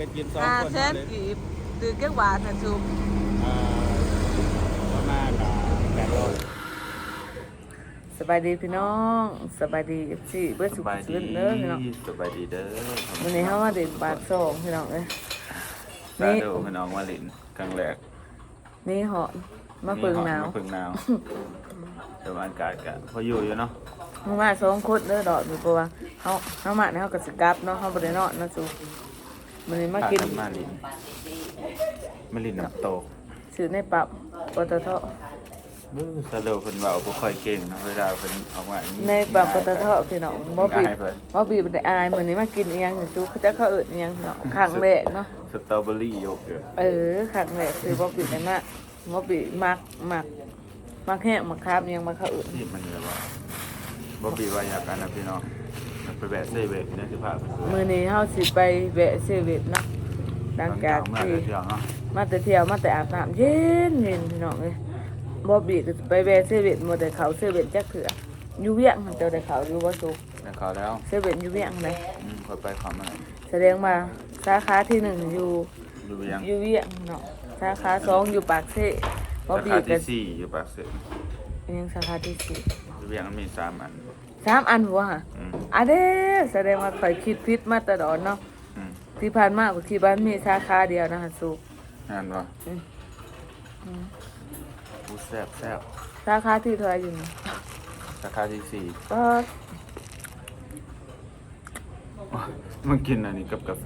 กันกินสองห้าคนแสนเลยกีบตื่นแก้วบาทนะชุบอ่าประมาณแปดร้อยสบายดีพี่น้องสบายดีสิเบิดสุขสบายดีสุขเด้อพี่น้องสบายดีเด้อวันนี้เฮามาเด็กบาทสองพี่น้องเอ้ยนี่โดพี่น้องมาลินครั้งแรกนี่เหาะมาเปิงหนาวมาเปิงหนาวแต่ว่าอากาศก็พออยู่อยู่เนาะมามาสองคนเด้อดอกอยู่เพราะว่าเฮาเฮามาเนี่ยเฮาก็สิกลับเนาะเฮาบ่ได้นอนเนาะสุ มื้อนี้มากินพมาลินมาลินน้ำตกซื้อในปับปตทเด้อซาโดเพิ่นเว้าบ่ค่อยเก่งนะเวลาเพิ่นออกมาอย่างในปับปตทพี่น้องบ่บีบอายเพิ่นบ่บีบบ่ได้อายมื้อนี้มากินอีหยังสุเขาจะเขาเอิ้นอีหยังเนาะครั้งแรกเนาะสตรอเบอรี่โยเกิร์ตเออครั้งแรกคือบ่บีบได้มากบ่บีบมักมักมักแห้งมักคาบอิหยังมาเขาเอิ้นนี่มันเลยว่าบ่บีว่าอยากกันนะพี่น้องมัน ไปแวะเซเว่นเนี่ยสิพาไปดูมื้อนี้เฮาสิไปแวะเซเว่นเนาะหลังจากมาที่เที่ยวเนาะมาแต่เที่ยวมาแต่อาบน้ำเย็นเย็นพี่น้องเอ้ยบ่บีก็สิไปแวะเซเว่นบ่ได้เข้าเซเว่นจักเทื่ออยู่เวียงหั่นเจ้าได้เข้าอยู่บ่สุกแล้วเขาแล้วเซเว่นอยู่เวียงเลยอืมค่อยไปขอมาแสดงว่าสาขาที่หนึ่งอยู่ดูยังอยู่เวียงเนาะสาขาสองอยู่ปากเซ่บ่ราบีคาก็ที่สี่อยู่ปากเซ่ยังสาขาที่สี่ดูยังมันมีสามอัน สามอันหัวฮะอืมอะเด้แสดงว่าข่อยคิดผิดมาแตลอดเนาะอืมที่ผ่านมาก็คิดว่ามีสาขาเดียวนะคะสุงานวะอืมอืมกูแซ่บแซ่บสาขาที่เท่าไหร่อยู่นี่ราคาที่สี่ก็มันกินอันนี้กับกาแฟ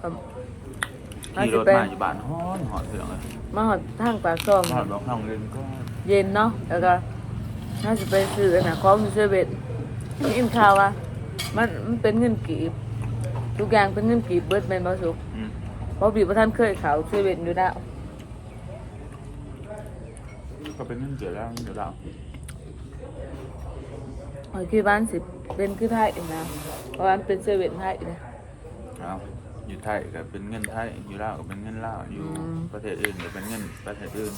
ครับขี่รถมาอยู่บ้านฮ้อนหอนเสืองเลยมาหอดทางปากซอง หอนบอกน้องเล่นก็เย็นเนาะแล้วก็ น่าจะไปซื้ออันนะของอยู่เซเว่นอินข่าวว่ามันมันเป็นเงินกีบทุกอย่างเป็นเงินกีบเบิดแม่นบ่สุกอืมเพราะบีบ่ทันเคยเขาเซเว่นอยู่แล้วก็เป็นเรื่องเกี่ยวแล้วเดี๋ยวเราโอ้ยคือบ้านสิเป็นคือไทยอีกนะเพราะว่ามันเป็นเซเว่นไทยนะ เอาอยู่ไทยก็เป็นเงินไทยอยู่ลาวก็เป็นเงินลาวอยู่อืม ประเทศอื่นก็เป็นเงินประเทศอื่น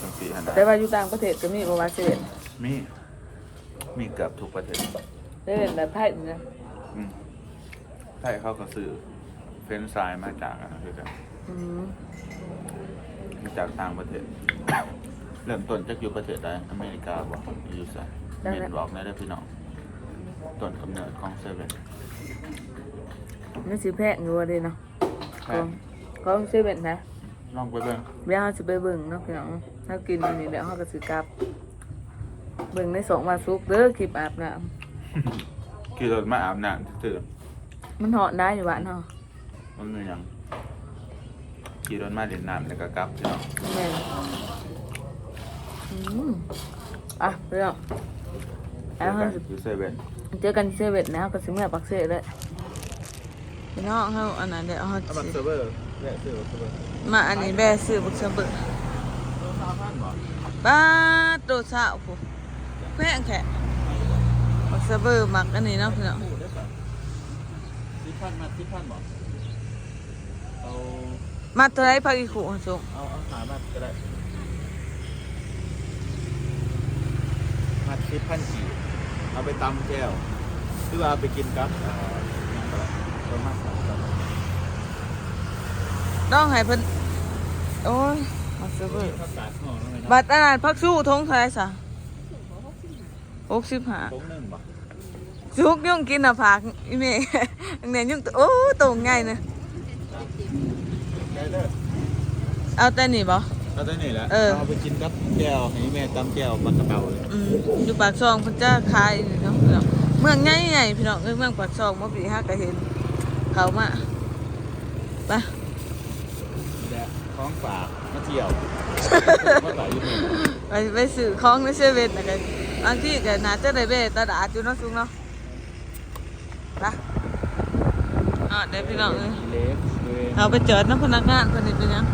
จังสีหันนะแต่ว่าอยู่ต่างประเทศก็มีบ่ว่าเซเว่น มี มีเกือบทุกประเทศเซเว่นแบบไทยนี่นะอืมไทยเขาก็ซื้อเฟรนช์ฟรายมาจากอันนั้นคือกันอืมมาจากต่างประเทศ เริ่มต้นจากอยู่ประเทศใดอเมริกาบอกอยู่ไสเมนบอกได้เด้อพี่น้องต้นกำเนิดของเซเว่นมันสิแพงอยู่ว่าเด้เนาะขแค่องของเซเว่นนะลองไปเบิ่งเดี๋ยวเฮาสิไปเบิ่งเนาะพี่น้องถ้ากินอันนี้เดี๋ยวเฮาก็สิกลับ เบิ่งในสองวันสุกร์เด้อคลิปอาบน้ำขี่รถมาอาบน้ำตื่นมันเหาะได้อยู่บ้านเฮามันมีหยังขี่รถมาเล่นน้ำแล้วก็กลับพี่น้องแม่นอืมอะพี่น้องเจแล้วอเฮากันสิ อยู่เซเว่นเจอกันที่เซเว่นนะก็สิเมื่อปักเซ่เลยพี่น้องเฮาอันนั้นเดี๋ยวเฮาเอาบัตรสิเซิร์ฟเวอร์แวะซื้อบัตรเซิร์ฟเวอร์มาอันนี้แบซื้อบักเซเบอร์สามพันบ่บ้าโตสาวผู้ แพงแค่บักเซเบอร์มักอันนี้เนาะพี่น้องหมูได้ป่ะสิพันมาสิบพันบ่เอามาเท่าไรพักอีกขู่จุงเอาเอาหามาก็ได้มาสิพันกี่เอาไปตำแก้วหรือว่าเอาไปกินกับอ่าหยังได้ประมาณสามพันต้องให้เพิ่นโอ้ยบักเซเบอร์บัตรอันนั้นพักสู้ทงเท่าไรซะ หกสิบห้าผงหนึ่งบ่สุกยุ่งกินอะผักอีเมย์เนี่ยยุ่งโอ้ตรงง่ายเนอะได้เด้อเอาแต่นี่บ่เอาได้นี่แหละเออเอาไปกินกับแก้วให้แม่ตำแก้วปลากระเป๋าเลยอืมอยู่ปากซองเพิ่นจะขายนี่เนาะพี่น้องเมืองใหญ่ๆพี่น้องเอ้ยเมืองปากซองบ่ปีฮักก็เห็นเขามาไปนี่แหละของฝากมาเที่ยวมาหลายอยู่นี่ไปไปซื้อของในเซเว่นนะกันบางทีก็น่าจะได้ เบตาดาดอยู่เนาะซุงเนาะไปอะเดี๋ยวพี่น้องเอ้ยเล็กเลยเอาไปจอดน้ำพนักงานเพิ่นนี่เป็นหยัง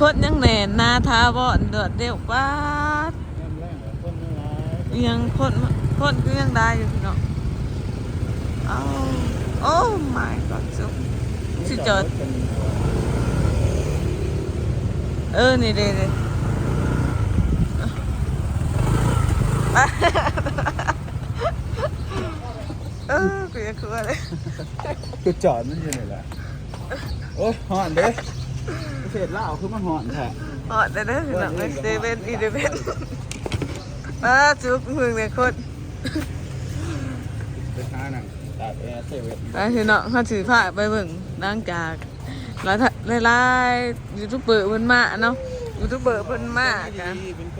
คนยังแหน่นหนาทาบ่อนเดือดเดียวป้าดน้ำแรงเหรอต้นอะไรยังคนคนก็ยังได้อยู่พี่น้องเอาโอ้ my god ซุงสิจอดเออนี่เด้ เด้ไปเออกูอยากกลัวเลยจุดจอดมันอยู่ไหนล่ะโอ้ยหอนเด้เศษเหล้าคือมันหอนแท้อ๋อแต่เด้อพี่น้องเอ้ยเซเว่นอีเลเว่นอ่าจุกมึงเนี่ยโคตรไปหาหนังตากแอร์เซเว่นไปพี่น้องเขาถือผ้าไปเบิ่งนางจากหลายท่านหลายๆยูทูบเบอร์เพิ่นมาเนาะยูทูบเบอร์เพิ่นมากันเป็นคนดีเป็นค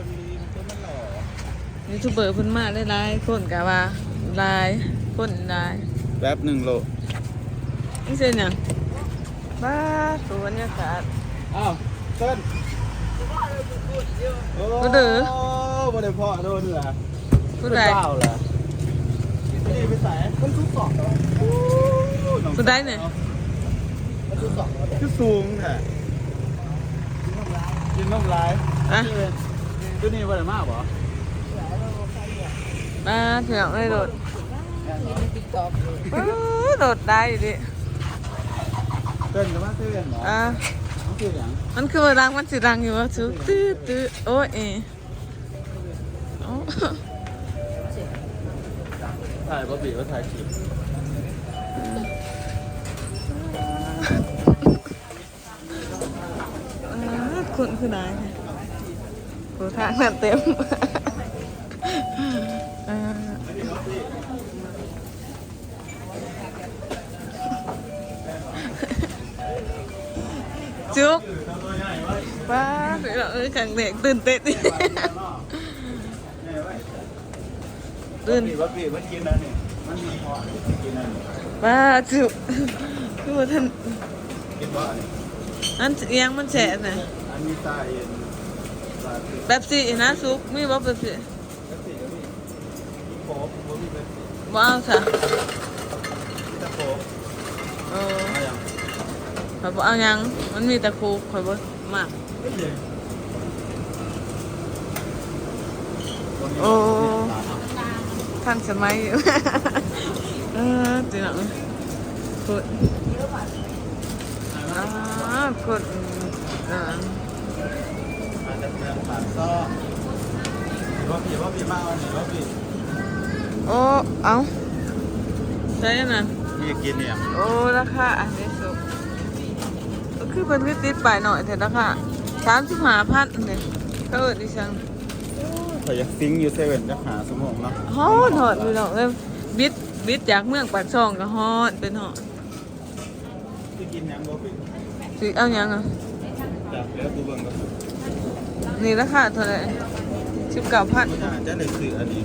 นมันหล่อ ยูทูบเบอร์เพิ่นมาหลายๆคนกะว่าหลายคนหลายแป๊บหนึ่งโลนี่เส้นหยังบ้าตัวบรรยากาศอ้าวเต้นบ่เด้อโอ้บ่ได้พ่อโดนเหรอผู้ใดเปล่าเหรอนี่ไปใส่มันทุกสองผู้ใดเนี่ยคือสูงแท้กินนมลายอะตัวนี้บ่ได้มากบ่ มาพี่น้องเลยโดดอู้โดดได้ดิเต้นจะมาเต้นเหรออะมันคือหยังมันคือว่าดังมันสิดังอยู่ว่าซื้อตื้อตื้อโอ้ยเอโอ้ถ่ายบ่บีว่าถ่ายคลิปอ่าคุณคือนายโหทางนั่นเต็ม จุกป้าเดี๋ยวเอ้ยขังเด็กตื่นเต้นตื่นบีว่าบีมันกินอันนี้มันป้าจุกคือว่าท่านนว่าอันนี้อันเอียงมันแฉะนะแบบสินะซุกมีบ่แบบสิแล้วสี่ก็มีโป๊ะบ่มีเป็นบ่เอาค่ะ ที่ตะโป๊ะ เออ อะไรอย่าง ข่อยบ่เอาหยัง มันมีแต่ครูข่อยบ่มากไม่เย็นโอ้ ทันสมัยอยู่ เออจีหนังคุดอ่าคุดอ่าอาจจะเป็นผ่านซ้อว่าบีว่าบีมากอันนี้ว่าบีโอ้ เอาใช่น่ะมีกินเนี่ย โอ้ราคาอันนี้สุกก็ คือเป็นก็ติดไปหน่อยแต่ราคาสามสิบห้าพันเนี่ยก็เออดิฉันแต่อยากซิงอยู่เซเว่นจะหาสมองเนาะฮอดหอดพี่น้องเอ้ยบิดบิดจากเมืองปากช่องก็ฮอดเป็นหอดที่กินยังบ่บีสิเอาหยังอะจากแล้วดูเบิ่งก็นี่ราคาเท่าไหร่สิบเก้าพันอาจจะได้ซื้ออันนี้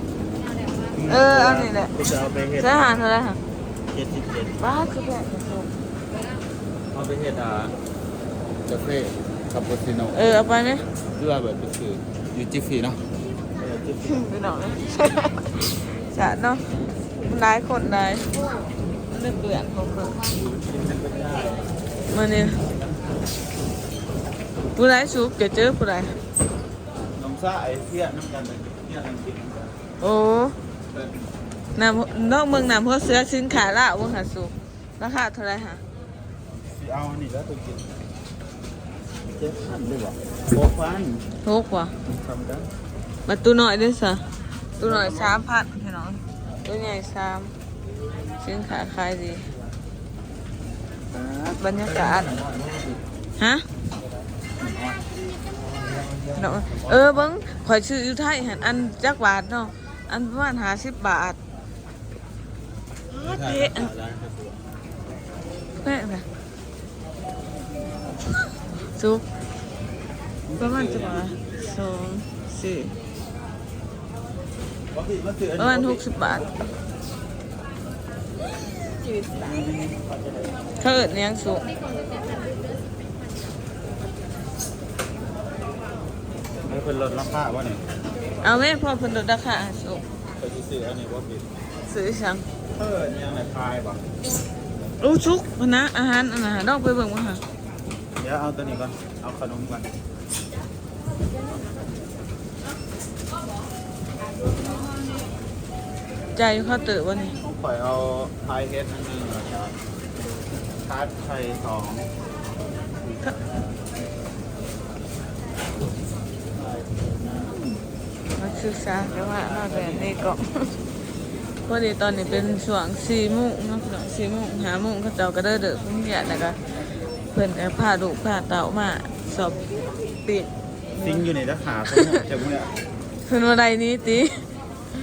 เออเอานี่แหละกูจะเอาไปเฮ็ดใช้อาหารเท่าไหร่ค่ะเจ็ดสิบเจ็ดบ้าคือแบบกระทงเอาไปเฮ็ดอ่า กาแฟคาปูชิโน่เออเอาไปไหมหรือว่าแบบไปซื้ออยู่จิฟฟี่เนาะเออจิฟฟี่ไปหน่อยจะเนาะมันร้ายคนร้ายมันเปื่อนของเพิ่นกินมันก็ได้มาเนี่ยผู้ร้ายสุกจะเจอผู้ร้ายน้องซ่าไอ้เพี้ยน้ำกันเลยเพี้ยน้ำกินกันโอ้น้ำนอกเมืองน้ำเพราะเสือสินขาละวงหาสุกราคาเท่าไหรฮะสิเอาอันนี้แล้วตัวกิน เจ็ดพันด้วยบ่หกพันถูกว่ะทำได้มาตัวหน่อยด้วยสะตัวหน่อยสามพันพี่น้องตัวใหญ่สามสินขาขายดีบรรยากาศฮะเนาะเออเบิ้งข่อยซื้ออยู่ไทยหันอันจักบาทเนาะอันประมาณห้าสิบบาทเป๊ะเป๊ะเลย ซุปประมาณจะบาทสองสี่ประมาณหกสิบบาทเขาเอิดเลี้ยงสุกไม่เป็นลดราคาบ่เนี่ยเอาแม่พอเพิ่นลดราคาให้สุกไปซื้ออันนี้ว่าปิดซื้อสังเออยังไงคลายบ่รู้ชุกพะนะอาหารอันน่ะดอกไปเบิ่งมาค่ะเดี๋ยวเอาตัวนี้ก่อน เอาขนมก่อนใจอยู่เข้าเตอวันนี้ต้องปล่อยเอาพายเฮดนั่นนึงแล้วเนี่ยทาร์ตไทยสองมาศึกษากันว่ามาแบบนี้ก็ พอดีตอนนี้เป็นช่วงสี่โมงเนาะช่วงสี่โมงห้าโมงเขาเจ้าก็เด้อเด้อพุ่งเหยียดแล้วก็ พิ่นก็พาลูกพาเต่ามาสอบปิดซิงอยู่ในราคาเขาจากเมื่อเพิ่นว่าใดนี้ติ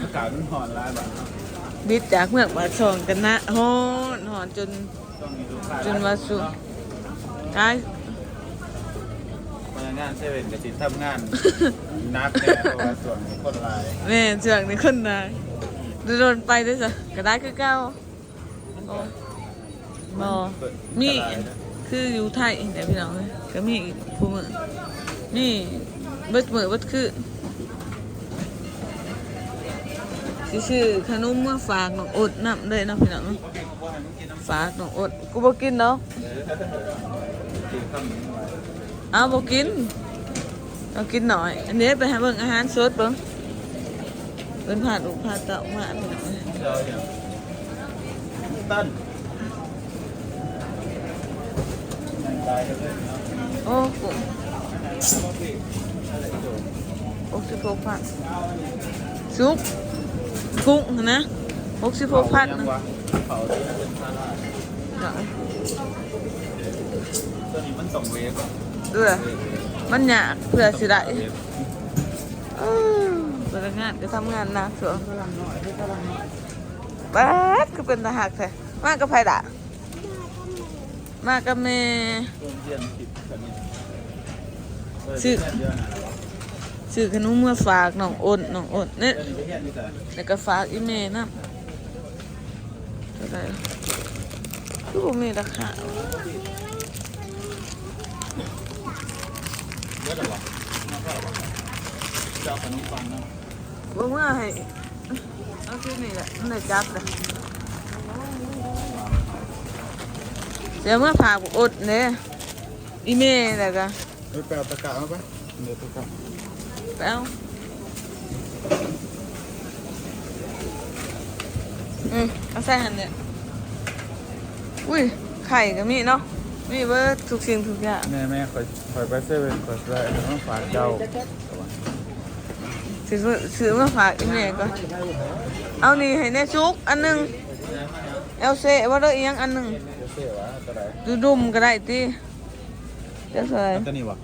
อากาศมันหอนร้ายแบบบิดจากเมืองมาส่งกันนะฮ้อนหอนจน ต้องมีลูกค้าจนว่าสุตายพนักงานเซเว่นกับสิทำงานนักแน่เพราะว่าส่วนนี้คนร้ายแม่เจืองนี่คนนายโดนไปด้วยจ้ะก็ได้คือเก่าโอ้บ่มี คืออยู่ไทยแต่พี่น้องเอ้ยก็มีอีกผู้มือมีเบิดมือเบิดคือชื่อขนมเมื่อฝากน้องอดน้ำเลยนะพี่น้องเอ้ยฝากน้องอดกูบ่กินเนาะกินข้าวหมูไว้เอาบ่กินเอากินหน่อย อันนี้ไปหาเบิ่งอาหารสดเบิ่งเพิ่นผ่านอุกผ่านเต่ามาพี่น้องเอ้ยต้นตายกันเลยเนาะ โอ้กุ้งหกสิบหกพันซุกกุ้งนะหกสิบหกพันยังนะวะเผาที่นั่นเป็นซาลาดเดี๋ยวตัวนี้มันต้องเวฟอะเออมันยากเพื่อสิได้เวฟเออพนักงานก็ทำงานหนักเถอะบ้าดก็เป็นทหารแท้มากับไผด่ะ มากับแม่ตัวเย็นผิดกันนี่เชื่อเเยอะนะซื้อขนมเมื่อฝากน้องอ้นน้องอ้นเนี่ยเดี๋ยวนี้ไปเฮ็ดนี่แต่แล้วก็ฝากอีเมลนะเท่าไหร่ล่ะคือบ่มีราคาเยอะหรอวะมาเท่าไหร่วะจะเอาขนมปังเนาะบ่เมื่อให้เอาที่นี่แหละมันได้จับเลย เดี๋ยวเมื่อฝากอดเนี่ยอีเมลแล้วก็ไปแปลตะกร้ามาปะเดี๋ยวตะกร้าไปเอาอืมเอาใส่หันเนี่ยอุ้ยไข่ก็มีเนาะมีเบิดทุกสิ่งทุกอย่างแม่แม่คอยคอยไปเซเว่นคอยไปน้องฝากเจ้าซื้อมาซื้อมาฝากอีเมลก่อนเอานี่ให้แน่ชุกอันหนึงเอลเซว่าได้อีหยังอันหนึงเดี๋ยวเสียวะ ตัวไหนดูดุมก็ได้ติเดี๋ยวใส่ตัวนี้วะ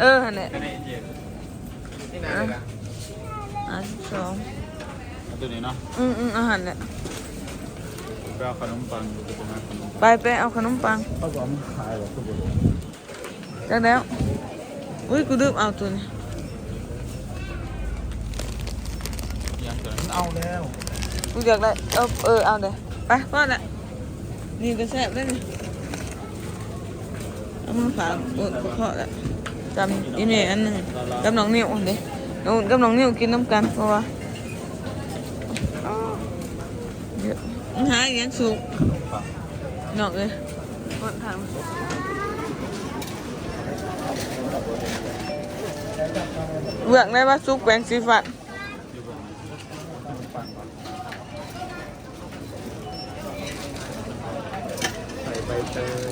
เออหั่นแหละนี่ไหนเลยนะอะสิบสองตัวนี้เนาะอืมอืมอาหารแหละไปเอาขนมปังดูจะมาขนมไปไปเอาขนมปังเขาบอกมันขายหรอทุกคนจักแล้วอุ้ยกูดืมเอาตัวนี้ยังตัวนั้นเอาแล้วกูอยากได้เออเออเอาเลยไปพ่อละ นี่ก็แซ่บได้นี่เอามาฝากอุ่นพ่อละจำอีเมลอันหนึงกับน้องนิ้วเด้น้องกับน้องนิ้วกินน้ำกันเพราะว่าอ้าวเดี๋ยวมึงหาอหยังสุกขนมปังน้องเอ้ยคนทางเบือกได้ว่าซุกแบงสีฟัน อยู่บนขนมปังก่อนใส่ใบ เตย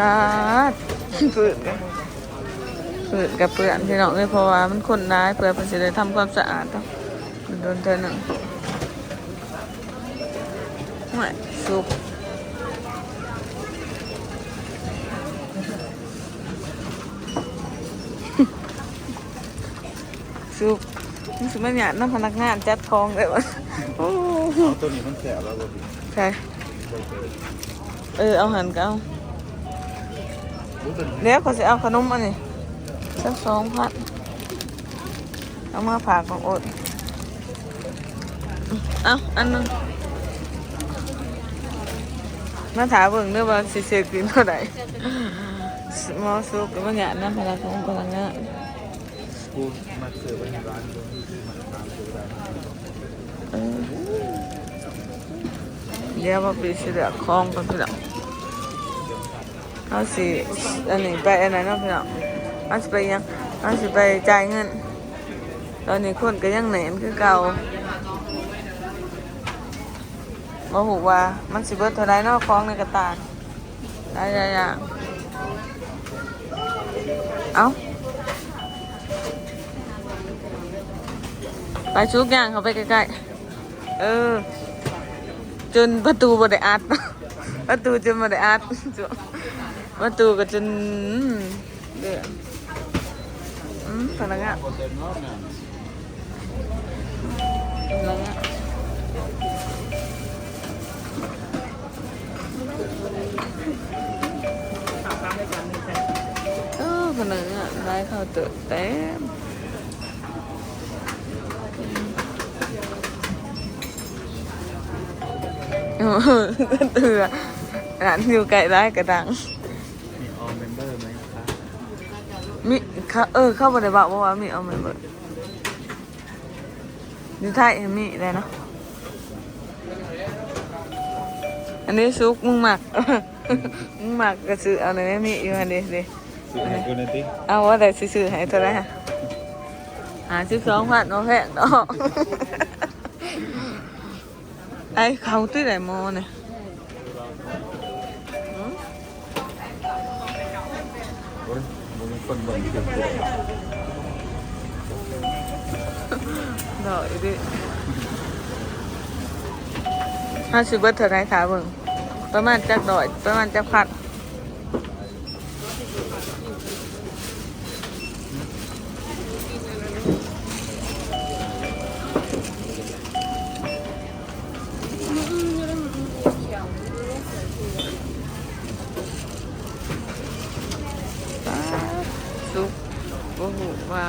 อ่าฝืนกันฝืนกับเปื่อนพี่น้องเลยเพราะว่ามันคนร้ายเปื่อนเพื่อจะได้ทำความสะอาดต้องโดนเธอหนึ่งไม่ซุปซุป นี่คือมันหยาดน้ำพนักงานจัดทองเลยวะโอ้เอาตัวนี้มันแสบแล้วบ่พี่ใช่ใบเตยเออเอาหันก็เอารู้ตัวนี้เดี๋ยวเขาจะเอาขนมอันนี้สักสองพันเอามาฝากของอดเอาอันนึงมาถามเบิ่งด้วยว่าสิเสียกินเท่าไหร่หมอสุกกับมันหยาดน้ำพลังของพลังงานกูมาเสิร์ฟไว้ในร้านดูมาตามซื้อได้ เดี๋ยวมาปีสิเหลือคลองกันพี่น้องเอาสิอันนี้ไปอันไหนเนาะพี่น้องเอาสิไปยังเอาสิไปจ่ายเงิน ตอนนี้คนก็ยังแหนนคือเก่าบ่หูว่ามันสิเบิดเท่าไรเนาะคลองในกระตาดได้ได้ๆเอาไปชุกย่างเขาไปใกล้ๆ เออ จนประตูบ่ได้อัดประตูจนบ่ได้อัดประตูก็จนเดือดอืมพนักงานพนักงานเออพนักงานได้เข้าเติมเต็ม เออเตือร้านอยู่ไกลได้กระดัง มีออมเมมเบอร์ไหมคะมีเขาเออเข้ามาได้บอกว่าว่ามีเอามาเบิดอยู่ไทยมีได้เนาะอันนี้ซุกมึงหมัก มึงหมักก็ซื้อเอาเลยไม่มีอยู่อันนี้ดิซื้อให้กูหนอยติเอาว่าแต่ซื้อๆให้เท่าไหรฮะหาซื้อสองพันเอาแพงเนาะ ไอ้เขาที่ไหนโมเนี่ยโอ้ยมึงคนเบิ่ ว่า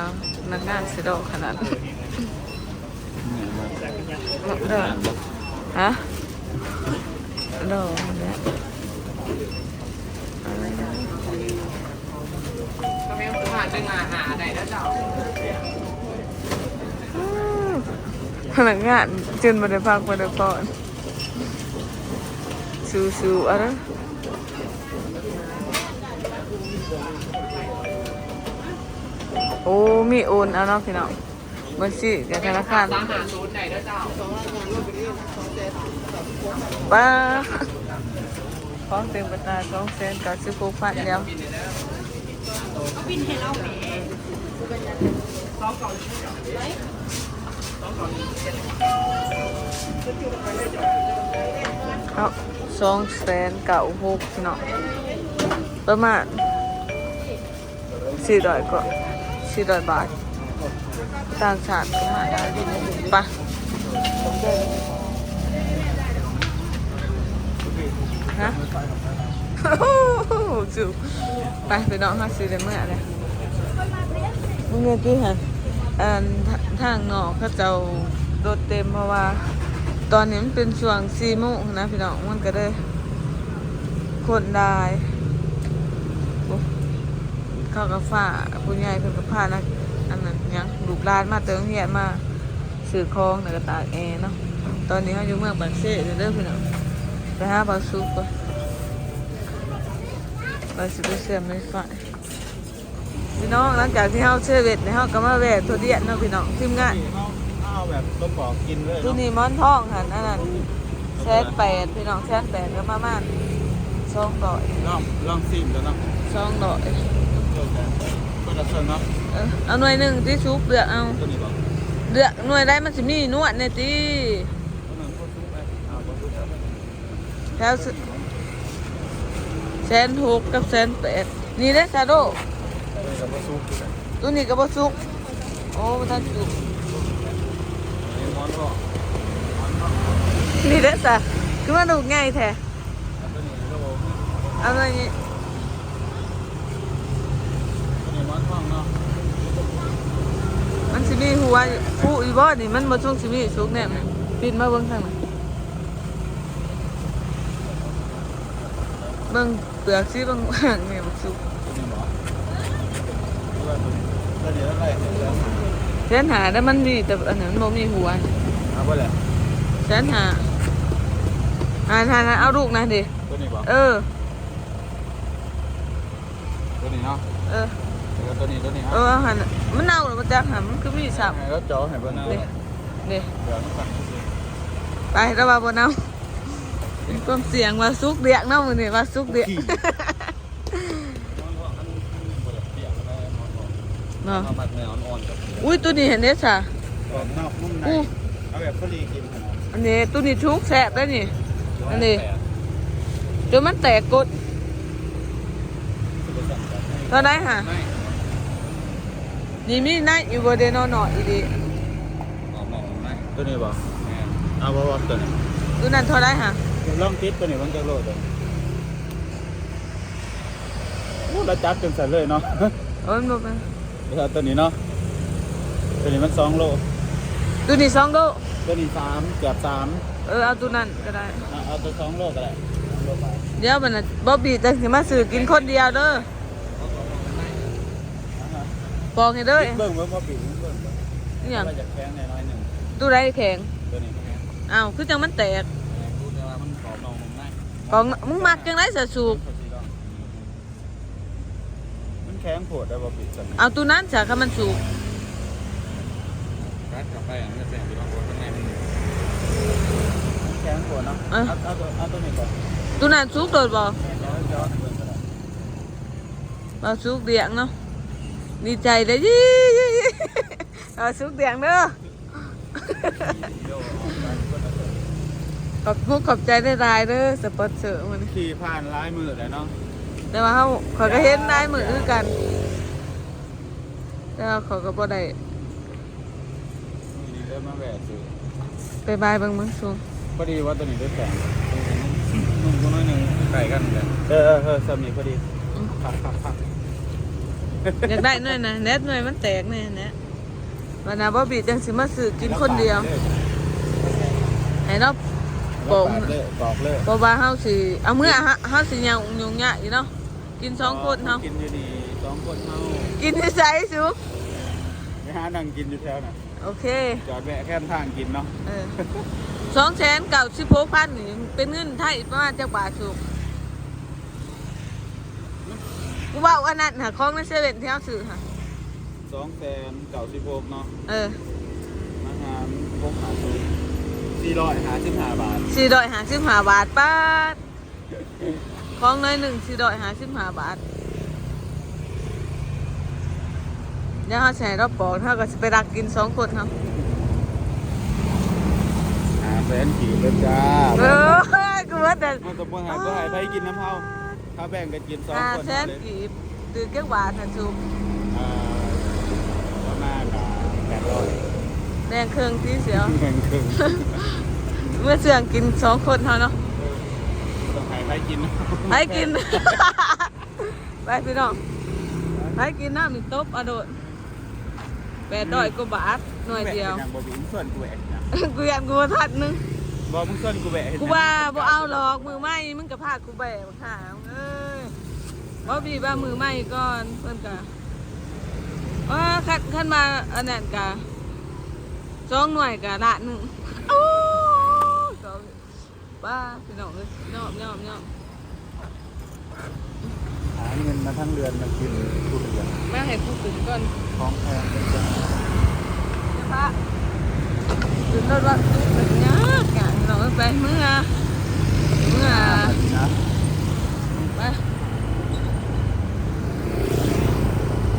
นักงานสิดอกขนาดนั้นเนี่ยมาเออฮะโดนเนี่ยอะไรนะอืมพนักงานจนมาได้พักมาได้พอนสู้ๆอะไร อ้มีโอนเอาเนาะพี่น้องบัญชีกับธนาคารป้าของเต็มประตาสองแสนเก้าสิบหกพันแล้วเอาสองแสนเก้าหกพี่น้องประมาณสี่ร้อยก็ สี่ร้อยบาท ต่างชาติก็มาได้ไปะฮะจูไปไปน้องมาซื้อได้เมื่อไรมึงเงินกี่ฮะอันทางนอกเขาเจ้ารถเต็มเพราะว่า ตอนนี้มันเป็นช่วงสี่โมงนะพี่น้องมันก็เลยคนได้ เขาก็ฝ่าผู้ใหญ่เพิ่นก็พานักอันนั้นหยังลูกหลานมาเติมเฮียนมาซื้อของในกระตากแอร์เนาะตอนนี้เขาอยู่เมืองบางเซ่เด้อเด้อพี่น้องไปหาปลาซุปก่อนไปสิไปเสื่อมไม่ฝ่ายพี่น้องหลังจากที่เฮาเชื่อเวทในเฮาก็มาแวะตัวเดียนเนาะพี่น้องทีมงานเอาแบบต้มปอกกินเลยตัวเนาะนี้มอนทองหันอันนั้นแสนแปดพี่น้องแสนแปดก็ประมาณสองดอยลองลองซิมแล้วเนาะสองดอยเดี๋ยว กันเปิดรับเชิญเนาะเออเอาหน่วยหนึ่งที่ซุปเลือกเอาตัวนี้บอกเลือกหน่วยได้มันสิมีนวดเนี่ยตีตัวนั้นก็ซุปไปเอาบ่ซุปครับแถวแสนหกกับแสนแปดนี่เด้ซาโดตัวนี้ก็บ่ซุปคือกันตัวนี้ก็บ่สุกโอ้บ่ทันสุกนี่มอนก็นี่เด้อจ้ะคือว่าดูง่ายแท้เอาหน่อยนี้ ตัวนี้มอนทองเนาะ มันสิมีหัวอยู่ผู้อีบ่นี่มันบ่ช่วงสิมีสุกแน่มันปิดมาเบิ่งทางนั้นเบิ่งเปลือกสิเบิ่งนี่บ่สุกตัวนี้บอกตัวนี้อะไรเนี่ยแสนหาแต่มันมีแต่อันนั้นบ่มีหัวเอาไปเลยแสนหาอ่าทานเอาลูกนะดิตัวนี้บอกเออตัวนี้เนาะเออแล้วก็ตัวนี้ตัวนี้เอเอาอหัน มันเน่าหรือบ่จักหันมันคือมีสับให้แล้วจ่อให้เบิ่งเอานี่นี่เดี๋ยวมันสั่งซื้อไปแล้วว่าบนน้ำเป็นความเสียงว่าซุกเดียกเน้ำมือนี่ว่าซุกเดียกขี้เนาะเอามัดแนวอ่อนๆกับอุ้ยตัวนี้เห็นเด้จ้ะกรอบนอกนุ่มในอู้เอาแบบพอดีกินขนาดอันนี้ตัวนี้ชุกแสบได้นี่ตอันนี้จนมันแตกกดตอนไหนฮะ นี่มีนายอยู่บนเดนอนออีดีตัวนี้บ่เอาบ่ว่าตัวนี้ตัวนั้นเท่าไหรฮะลองติดตัวนี้มันจะโลดตัวนี้โอ้เราจับจนสั่นเลยเนาะโอ้ยมันบ่เป็นเอาตัวนี้เนาะตัวนี้มันสองโลตัวนี้สองโลตัวนี้สามเกือบสามเออเอาตัวนั้นก็ได้เอาเอาตัวสองโลก็ได้สองโลไปเดี๋ยวมันน่ะบ๊อบบี้จะสิมาซื้อกินคนเดียวเด้อ บอกให้เด้อเบิ่งเบิ่งว่าปีเบิ่งเบิ่งอหย่างว่าจะแข็งแน่น้อยหนึ่งตัวไรแข็งตัวนี้แข็งอ้าวคือจังมันแตกรู้แต่ว่ามันขอบนองนมได้ของมึงมักจังไรสะสูบมันแข็งโผดได้บ่ปีสันเอาตัวนั้นจากมันสูบรัดกลับไปมันจะแสงอยู่ตรงบนข้างในมันมันแข็งโผดเนาะเอ้ยเอาเอาตัวเอาตัวนี้ก่อนตัวนั้นสูบโดดบ่ย้อนย้อนเบิ่งก็ได้เอาสูบเดียงเนาะ ดีใจเลยยี่ยี่ยี่เอาสูบเดียงเด้อขอบคุณขอบใจได้รายเด้อสปอนเซอร์มันขี่ผ่านร้ายมือเลยเนาะแต่ว่าเขาเขาก็เห็นได้มือคือกันแต่ว่าเขาก็บ่ได้มือนี้เริ่มมาแหวะซื้อไปบายเบิ่งมึงสูงพอดีว่าตัวนี้ได้แข็งนุ่มก็น้อยหนึ่งไก่กันเลยเออเออเออสามีพอดีพักพักพัก อยากได้หน่อยนะแนทหน่อยมันแตกแน่แนะวันน่ะบ่บีจังสิมาซื้อกินคนเดียวให้เนาะปอกเลยปอกเลยเพราะว่าเฮาสิเอามื้อเฮาเฮาสิยังยุ่งยากอยู่เนาะกินสองคนเฮากินอยู่นี่สองคนเฮากินที่ไสสูไปหานั่งกินอยู่แถวน่ะโอเคจอดแวะแค่ทางกินเนาะเออสองแสนเก้าสิบหกพันนี่เป็นเงินไทยประมาณจักบาทสูง กูว่าอันนั้นหาของในเซเว่นที่เขาซื้อค่ะสองแสนเก่าสิบหกเนาะเอออาหารพกหาซื้อสี่ร้อยหาสิบห้าบาทสี่ดอยหาสิบห้าบาทป้าดของน้อยหนึ่งสี่ดอยหาสิบห้าบาทเดี๋ยวเขาใช้รอบปอกเขาก็จะไปรักกินสองคนเขาหาแสนกี่เลยจ้าเออกูว่าแต่ มันจะบ่หายบ่หายไปกินน้ำเฮา ถ้าแบ่งกันกินสองห้าคนแสนเลยกีบตื่นเกี่ยวบาทนะซูมอ่าประมาณแปดร้อยแดงเครื่องที่เสียวเงินครึ่งเมื่อเสื่องกินสองคนเขาเนาะต้องหายไปกินไปกิน ไปพี่น้องไปกินน้ำมีต๊บอโดดแปดดอยกว่าบาทหน่วยเดียวแหกป็นางบ่บิงส่วนกูแหวกนะกูยันกูทัดนึง บ่มึงส่วนกูแหวกเห็นกูว่าบ่เอาหรอกมือไม้มึงก็พากูแบกค่ะ บ่บีว่ามือไหม้ก่อนเพิ่นก็ว่าคันคันมาอันนั้นก็สองหน่วยก็ละหนึงโอ้ก็บ้าพี่น้องเอ้ยยอมยอมยอมหาเงินมาทั้งเดือนมากินทุเรียนแม่ให้กูตื่นก่อนของแพงเป็นจังพระตื่นรถว่าตื่นยากอะเราไปเมื่อเมื่อนะไป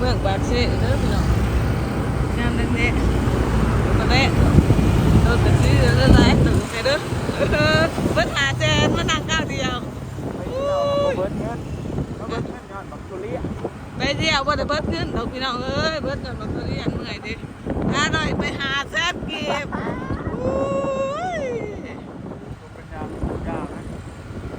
เมืองปากเสเด้อพี่น้องงามเด็กๆมาแม่รถตักซี่เด้อหาเด้อเบิ้ลหาเจนมานั่งก้าวเดียวเที่ยวบ่เบิดเงินบ่เบิดเงินย้อนบักทุเรียนไปเที่ยวบ่ได้เบิดขึ้นดอกพี่น้องเอ้ยเบิดจนบักทุเรียนเมื่อยดิหาหน่อยไปหาแซ่บเก็บอุ้ย เป็นยามยามนะ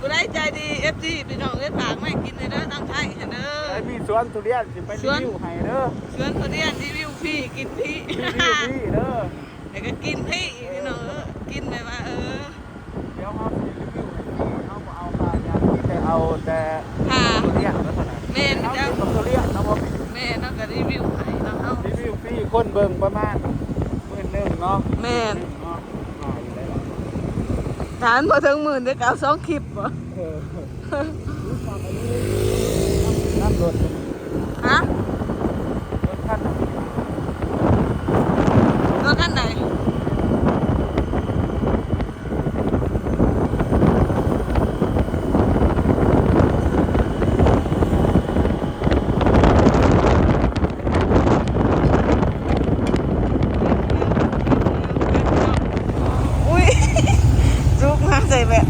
กูได้ ใจดีเอฟซีพี่น้องเอ้ยฝากไม่กินเลยเด้อทางไทยเห็นเด้ไอ้อมีสวนทุเรียนสิไปรีวิวให้เด้อชวนคนเนี้ยรีวิวพี่กินพี่ รีวิวพี่เด้อแต่ก็กินพี่พี่น้องเอ้ยกินแบบว่าเออเดี๋ยวเฮาสิรีวิวให้พี่เฮาบ่เอาค่ายากินแต่เอาแต่ค่ะทุเรียนลักษณะแม่นเอาเจ้าแต่ทุเรียนเนาะบ่แม่เนาะก็รีวิวให้เนาะเฮารีวิวพี่คนเบิ่งประมาณหมื่นหนึงเนาะแม่นเนาะอ่าอยู่ได้หรอฐานบ่ถึงหมื่นได้อก็เอาสองคลิปบ่เออ น้ำรถ ฮะ รถคันน่ะ รถคันไหนอุ้ย จุกมาใส่แบบ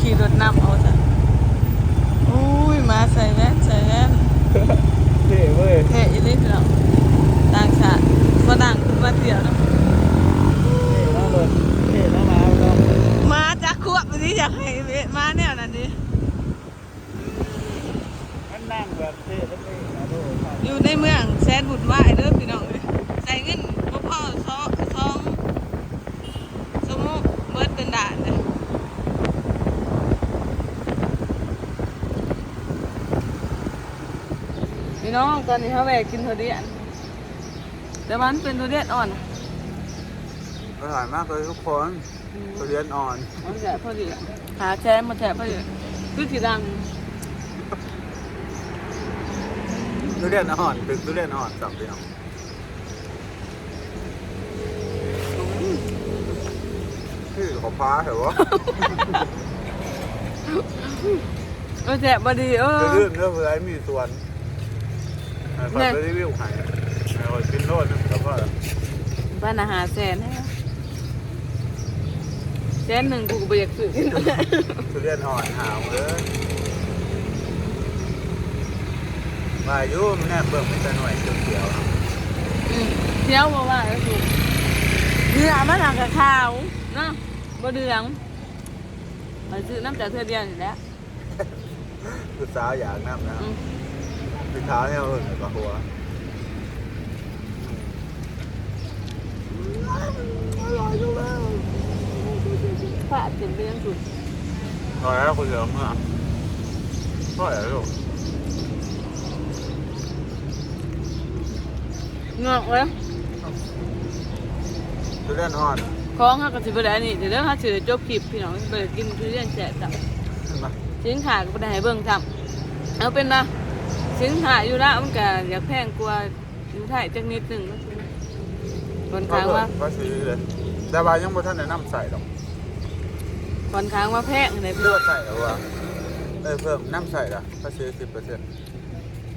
ขี่รถนำเอาซะอุ้ยมาใส่แว่นใส่แว่น เท่เว้ย เท่อีหลีพี่น้องต่างชาติฝรั่งมาเที่ยวนะ เท่มากเลยเท่มากมาแล้ว มาจากขวบนี้อยากให้เวะ มาแนวนั้นดิมันนั่งแบบเท่แล้วไม่นะดูครับอยู่ในเมืองแสนบุญวายเด้อพี่น้องเอ้ยใส่เงินบ่พอซอซองสมมุติเบิดเป็นด่านเลยพี่น้องตอนนี้เขาแวะกินทุเรียนแต่ว่ามันเป็นทุเรียนอ่อนอะอร่อยมากเลยทุกคนทุเรียนอ่อนมันแฉะพอดีอะ หาแชมมาแฉะพอดีคือสีดังทุเรียนอ่อนตึกทุเรียนอ่อนจับพี่น้องคือขอพ้าเหรอวะก็แฉะพอดีเออจะเรื่องเรื่องอะไรมีส่วนไอ้คนไปรีวิวให้ไอ้คนกินโลดนึงแล้วก็บ้านอาหารแสนให้เอา แสนหนึ่งกูก็ไปอยากซื้อ ทุเรียนอ่อนหาวเลยมาอยู่มันแน่เบิ่งไม่ใช่หน่วยเขียวๆครับอืมเที่ยวมาว่าก็ถูกเนื้อมันหนักกับขาวเนาะบ่เดืองไปซื้อน้ำจากเธอเดียวนี่แหล้วคือสาวอยากน้ำนะคือเท้าเนี่ยเออกับหัวฝาดเต็ มไปทั้งสุดพอแล้วคุณเหลือเมื่อพอแล้วเงาะเลยทุเรียนอ่อนของเขาก็สิบ่ได้นี่เดี๋ยวเดี๋ยวเขาสิได้จบคลิปพี่น้องไปกินทุเรียนแฉะจับมาสินค้าก็บ่ได้ให้เบิ่งซ้ำเอาเป็นว่าสินค้าอยู่ละมันก็อยากแพงกว่าอยู่ไทยจักนิดหนึงเนาะค่อนข้างว่าก็ซื้อเลยแต่ว่ายังบ่ทันแนะนำใส่หรอก อนข้างว่าแพงในเลือกใส่หรือว่าเออเพิ่มน้ำใส่ละก็ซื้อสิบเปอร์เซ็นต์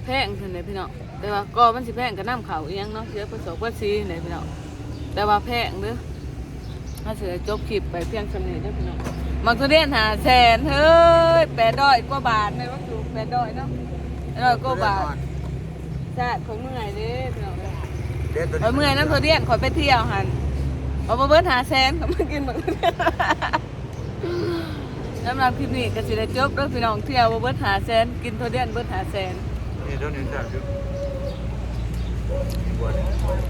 แพงเท่าไหร่พี่น้องแต่ว่าก็มันสิแพงกับน้ำเขาอีหยังเนาะเสียผสมว่าซีไหนพี่น้องแต่ว่าแพงเด้อถ้าเสือจบคลิปไปเพียงเท่านี้เด้อพี่น้องมักทุเรียนหาแสนเฮ้ยแปดร้อยกว่าบาทเลยว่าถูกแปดร้อยเนาะแปดร้อยกว่าบาทชาติคนเมื่อยเด้อพี่น้องเอ้ยเด็ดตัวข่อยเมื่อยน้ำทุเรียนข่อยไปเที่ยวหันเอามาเบิดหาแสนเขามากินหมด สำหรับคลิปนี้ก็สิได้จบแล้วพี่น้องเที่ยวมาเบิดหาแสนกินทุเรียนเบิดหาแสน นี่เท่านี้แซ่บอยู่บัวนี่